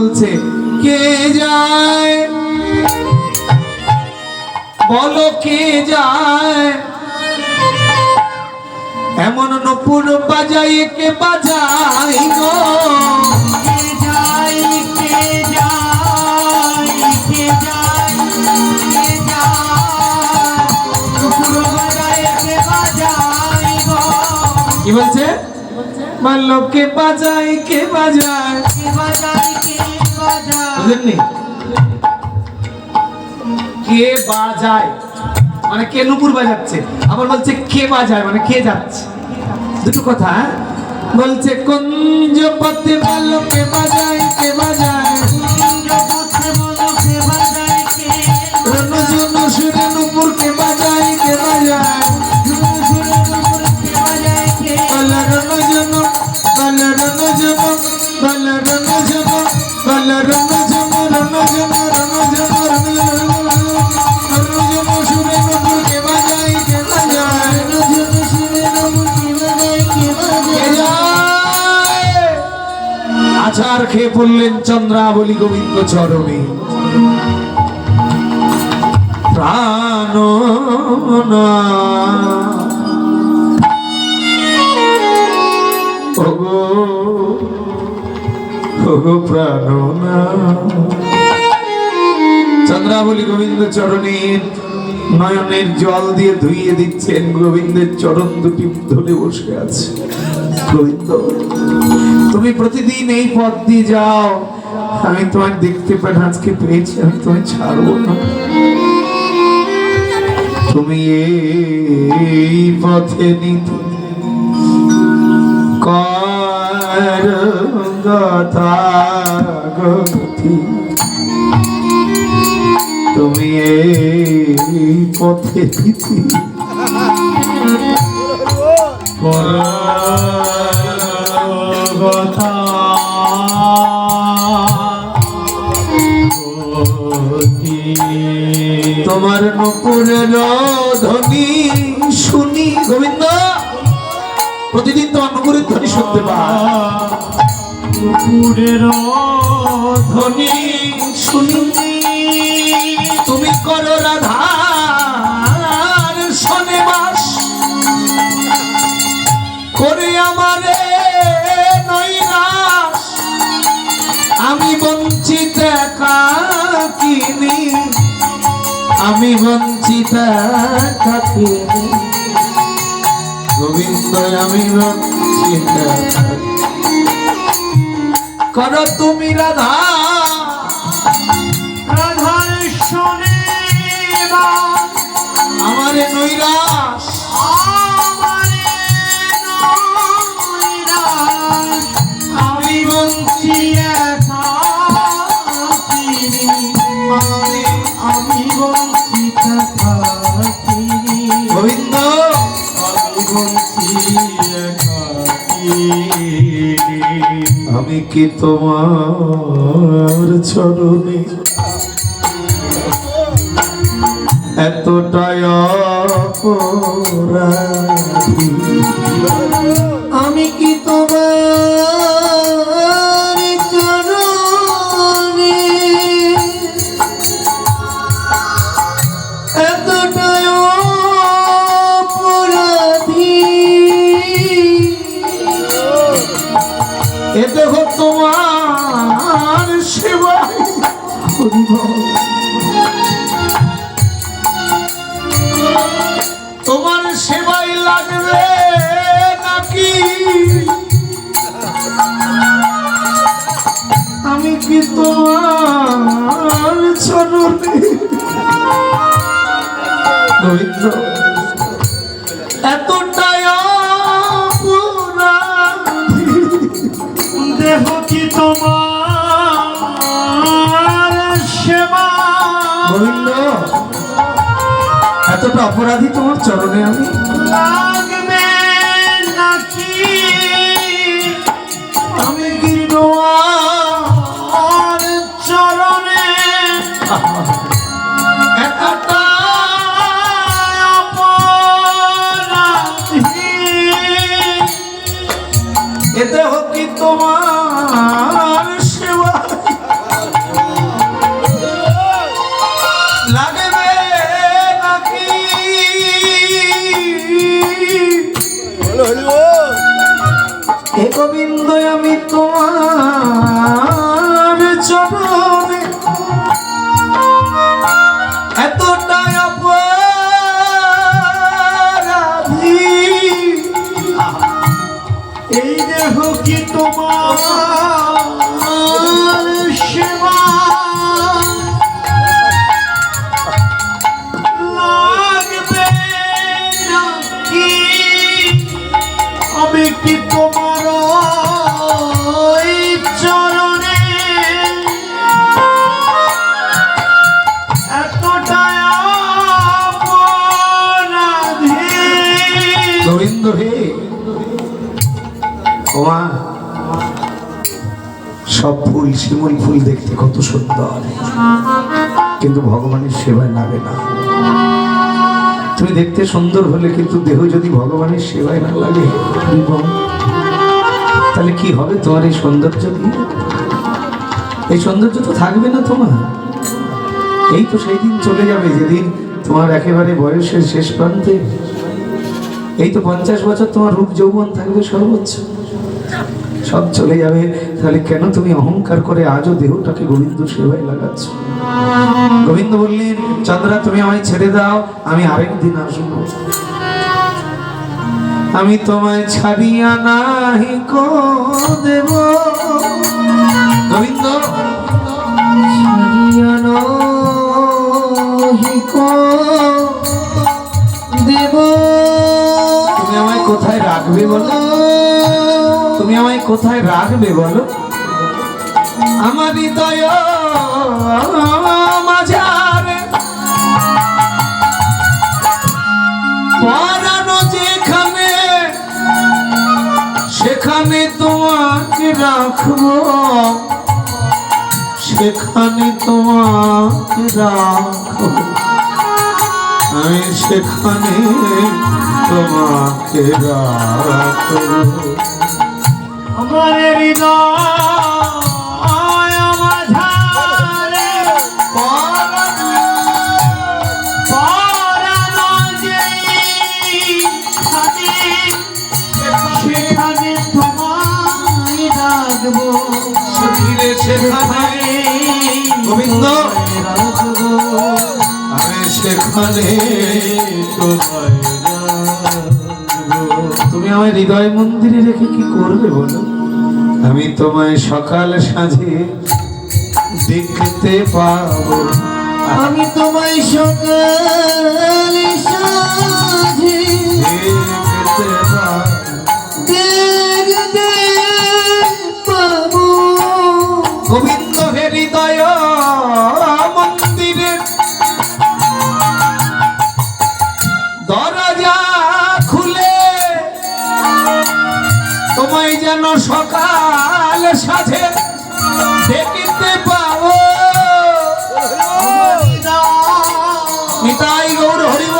বলছে কে যায়? বলো কে যায়? এমন নপুর বাজাই কে বাজাই গো? কে নুপুর গো? কি বলছে? বলো কে বাজাই কে বাজায়? কে বাজায় বুঝলেননি? কে বাজায়? মানে কে নুপুর বাজাচ্ছে? আবার বলছে, কে বাজায়? মানে কে যাচ্ছে? দুটো কথা হ্যাঁ? বলছে কুঞ্জ পথে বলো কে বাজায় কে বাজায়? আচার খেয়ে পড়লেন চন্দ্রাবলী গোবিন্দ চরণে। প্রাণ চন্দ্রাবলী গোবিন্দ চরণের নয়নের জল দিয়ে ধুইয়ে দিচ্ছেন, গোবিন্দের চরণ দুটি ধরে বসে আছে। গোবিন্দ তুমি প্রতিদিন এই পথ দিয়ে যাও। আমি তোমার দেখতে পাই আজকে পেয়েছি আমি তোমায় ছাড়বো না। তুমি এই পথে নিতে গতি। তুমি এই পথে নিতে তোমার নপুরের ধ্বনি শুনি গোবিন্দ। প্রতিদিন তোমার নকুরের ধ্বনি শুনতে পাই। পুরের ধ্বনি শুনি। আমি বঞ্চিত থাকি গোবিন্দ আমি বঞ্চিত কর তুমি রাধা। রাধার শোনে আমার নৈরাস আমি কি তোমার চরণে এতটায় অপরাধী? কি তোমার চরণে? গোবিন্দ এতটাই দেহ কি তোমার সেবা? এতটা অপরাধী তোমার চরণে আমি? তোমার সব ফুল, শিমুল ফুল দেখতে কত সুন্দর। কিন্তু ভগবানের সেবায় লাগে না। তুমি দেখতে সুন্দর হলে কিন্তু দেহ যদি ভগবানের সেবায় না লাগে তাহলে কি হবে তোমার এই সৌন্দর্য দিয়ে? এই সৌন্দর্য তো থাকবে না তোমার। এই তো সেই দিন চলে যাবে যেদিন তোমার একেবারে বয়সের শেষ প্রান্তে এই তো পঞ্চাশ বছর তোমার রূপ যৌবন থাকবে সর্বোচ্চ। সব চলে যাবে। তাহলে কেন তুমি অহংকার করে আজও দেহটাকে গোবিন্দ সেবায় লাগাচ্ছ? গোবিন্দ বললেন, চন্দ্রা, তুমি আমায় ছেড়ে দাও। আমি আরেকদিন আসব। আমি তোমায় ছাড়িয়া নাহি কো দেব। গোবিন্দ রাখবে বলো? তুমি আমায় কোথায় রাখবে বলো? আমার হৃদয় যেখানে, সেখানে তোমাকে রাখব। সেখানে তোমাকে রাখব। আমি সেখানে তোমাকে রাখব আমার হৃদয় গোবিন্দ আমি সেখানে তোমায়। তুমি আমার হৃদয় মন্দিরে রেখে কি করবে বলো? আমি তোমায় সকাল সাঁঝে দেখতে পাবো। আমি তোমায় সকাল সাঁঝে নিতাই গৌর হরিব